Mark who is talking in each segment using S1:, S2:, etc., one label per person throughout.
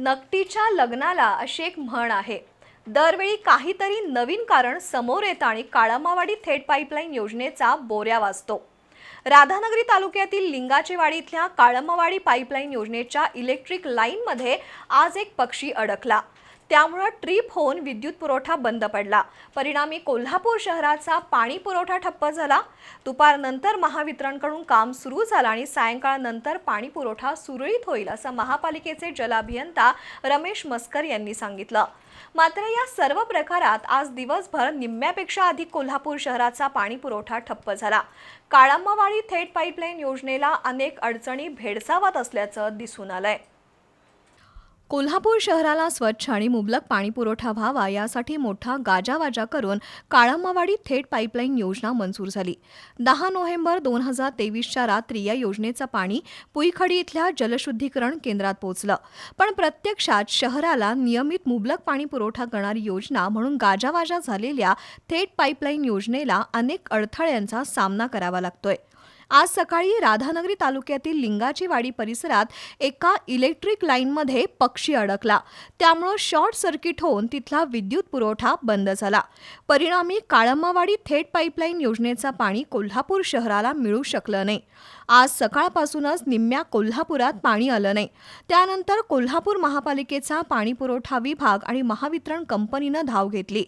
S1: नकटीच्या लग्नाला अशी एक म्हण आहे. दरवेळी काहीतरी नवीन कारण समोर येतं आणि काळामावाडी थेट पाईपलाईन योजनेचा बोऱ्या वाजतो. राधानगरी तालुक्यातील लिंगाचेवाडी इथल्या काळमावाडी पाईपलाईन योजनेच्या इलेक्ट्रिक लाईनमध्ये आज एक पक्षी अडकला. त्यामुळं ट्रीप होऊन विद्युत पुरवठा बंद पडला. परिणामी कोल्हापूर शहराचा पाणी पुरवठा ठप्प झाला. दुपारनंतर महावितरणकडून काम सुरू झालं आणि सायंकाळनंतर पाणी पुरवठा सुरळीत होईल असं महापालिकेचे जलाभियंता रमेश मस्कर यांनी सांगितलं. मात्र या सर्व प्रकारात आज दिवसभर निम्म्यापेक्षा अधिक कोल्हापूर शहराचा पाणी पुरवठा ठप्प झाला. काळांबावाडी थेट पाईपलाईन योजनेला अनेक अडचणी भेडसावत असल्याचं दिसून आलंय. कोल्हापूर शहराला स्वच्छ आणि मुबलक पाणी पुरवठा व्हावा यासाठी मोठा गाजावाजा करून काळामावाडी थेट पाईपलाईन योजना मंजूर झाली. दहा नोव्हेंबर दोन हजार तेवीसच्या रात्री या योजनेचं पाणी पुईखडी इथल्या जलशुद्धीकरण केंद्रात पोहोचलं. पण प्रत्यक्षात शहराला नियमित मुबलक पाणी पुरवठा करणारी योजना म्हणून गाजावाजा झालेल्या थेट पाईपलाईन योजनेला अनेक अडथळ्यांचा सामना करावा लागतोय. आज सकाळी राधानगरी तालुक्यातील लिंगाची वाडी परिसरात एका इलेक्ट्रिक लाईनमध्ये पक्षी अडकला. त्यामुळं शॉर्ट सर्किट होऊन तिथला विद्युत पुरवठा बंद झाला. परिणामी काळंबावाडी थेट पाईपलाईन योजनेचा पाणी कोल्हापूर शहराला मिळू शकलं नाही. आज सकाळपासूनच निम्म्या कोल्हापुरात पाणी आलं नाही. त्यानंतर कोल्हापूर महापालिकेचा पाणी पुरवठा विभाग आणि महावितरण कंपनीनं धाव घेतली.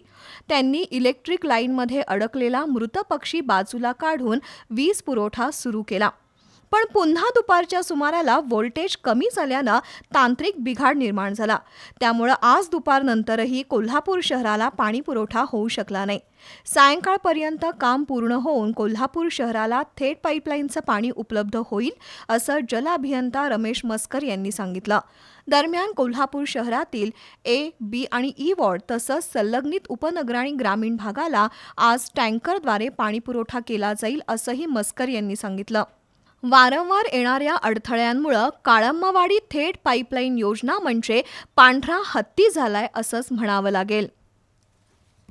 S1: त्यांनी इलेक्ट्रिक लाईनमध्ये अडकलेला मृत पक्षी बाजूला काढून वीज पुरवठा सुरू केला. पण पुन्हा दुपारच्या सुमाराला व्होल्टेज कमी झाल्यानं तांत्रिक बिघाड निर्माण झाला. त्यामुळं आज दुपारनंतरही कोल्हापूर शहराला पाणी पुरवठा होऊ शकला नाही. सायंकाळपर्यंत काम पूर्ण होऊन कोल्हापूर शहराला थेट पाईपलाईनचं पाणी उपलब्ध होईल असं जलअभियंता रमेश मस्कर यांनी सांगितलं. दरम्यान कोल्हापूर शहरातील ए बी आणि ई वॉर्ड तसंच संलग्नित उपनगर आणि ग्रामीण भागाला आज टँकरद्वारे पाणीपुरवठा केला जाईल असंही मस्कर यांनी सांगितलं. वारंवार येणाऱ्या अडथळ्यांमुळं काळंबावाडी थेट पाईपलाईन योजना म्हणजे पांढरा हत्ती झालाय असंच म्हणावं लागेल.